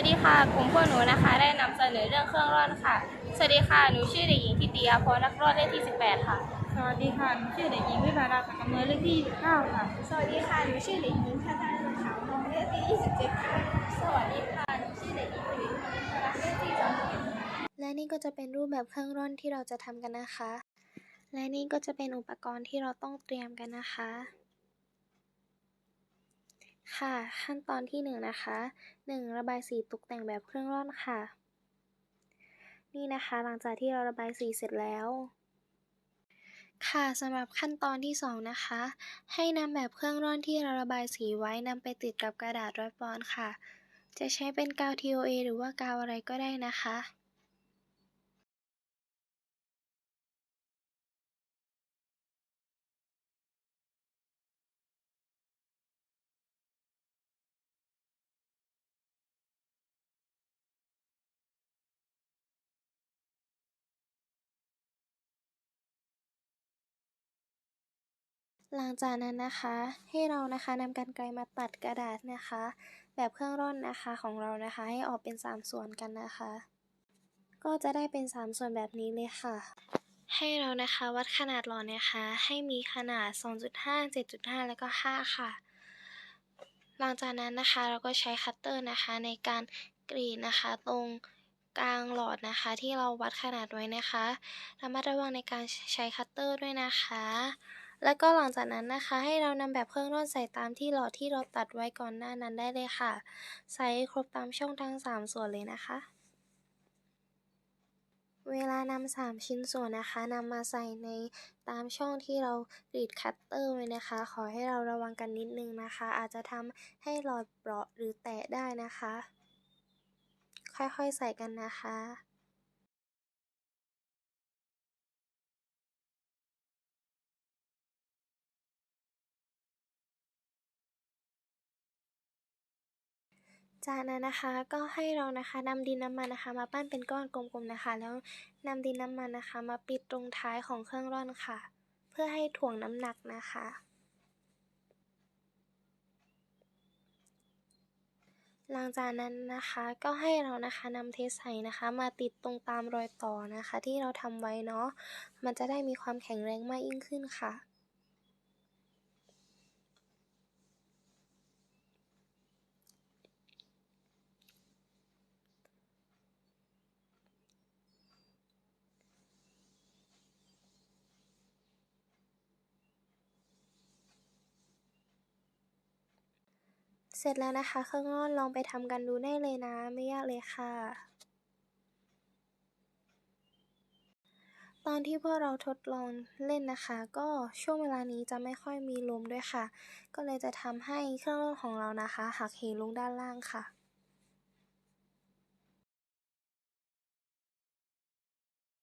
วัสดีค่ะกลุ่มพวกหนูนะคะได้นำเสนอเรื่องเครื่องร่อนค่ะ สวัสดีค่ะหนูชื่อเด็กหญิงทิติยาพรนักรอดเลขที่ 18 ค่ะ สวัสดีค่ะหนูชื่อเด็กหญิงวิภาดาสังกำเนิดเลขที่ 29 ค่ะ สวัสดีค่ะหนูชื่อเด็กหญิงคาตาลขาวทองเลขที่ 27 ค่ะ สวัสดีค่ะหนูชื่อเด็กหญิงปิ่นพลักเลขที่31และนี่ก็จะเป็นรูปแบบเครื่องร่อนที่เราจะทำกันนะคะ และนี่ก็จะเป็นอุปกรณ์ที่เราต้องเตรียมกันนะคะ ค่ะ ขั้นตอนที่หนึ่งนะคะหนึ่งระบายสีตกแต่งแบบเครื่องร่อนค่ะ นี่นะคะหลังจากที่เราระบายสีเสร็จแล้ว ค่ะสำหรับขั้นตอนที่สองนะคะ ให้นำแบบเครื่องร่อนที่เราระบายสีไว้นำไปติดกับกระดาษร้อยปอนค่ะ จะใช้เป็นกาว TOA หรือว่ากาวอะไรก็ได้นะคะ หลังจากนั้นนะคะให้เรานะคะนำกรรไกรมาตัดกระดาษนะคะ แบบเครื่องร่อนนะคะของเรานะคะให้ออกเป็น 3 ส่วนกันนะคะ ก็จะได้เป็น 3 ส่วนแบบนี้เลยค่ะ ให้เรานะคะวัดขนาดหลอดนะคะ ให้มีขนาด 2.5 7.5 แล้วก็ 5 ค่ะ หลังจากนั้นนะคะเราก็ใช้คัตเตอร์นะคะในการกรีดนะคะตรงกลางหลอดนะคะที่เราวัดขนาดไว้นะคะระมัดระวังในการใช้คัตเตอร์ด้วยนะคะ แล้วก็หลังจากนั้นนะคะ ให้เรานำแบบเครื่องร่อนใส่ตามที่หลอดที่เราตัดไว้ก่อนหน้านั้นได้เลยค่ะ ใส่ครบตามช่องทั้ง 3 ส่วนเลยนะคะ เวลานำสามชิ้นส่วนนะคะนำมาใส่ในตามช่องที่เรากรีดคัตเตอร์ไว้นะคะ ขอให้เราระวังกันนิดนึงนะคะ อาจจะทำให้หลอดเปราะหรือแตะได้นะคะ ค่อยๆใส่กันนะคะ จากนั้นนะคะก็ให้เรานะคะนำดินน้ำมันนะคะ มาปั้นเป็นก้อนกลมๆนะคะ แล้วนำดินน้ำมันนะคะ มาปิดตรงท้ายของเครื่องร่อนค่ะ เพื่อให้ถ่วงน้ำหนักนะคะ หลังจากนั้นนะคะก็ให้เรานะคะนำเทสใส่นะคะ มาติดตรงตามรอยต่อนะคะ ที่เราทำไว้เนาะมันจะได้มีความแข็งแรงมากยิ่งขึ้นค่ะ เสร็จแล้วนะคะเครื่องอนลองไปทำกันดูได้เลยนะ ไม่ยากเลยค่ะ ตอนที่พวกเราทดลองเล่นนะคะ ก็ช่วงเวลานี้จะไม่ค่อยมีลมด้วยค่ะ ก็เลยจะทำให้เครื่องร่อนของเรานะคะ หักเหลงด้านล่างค่ะ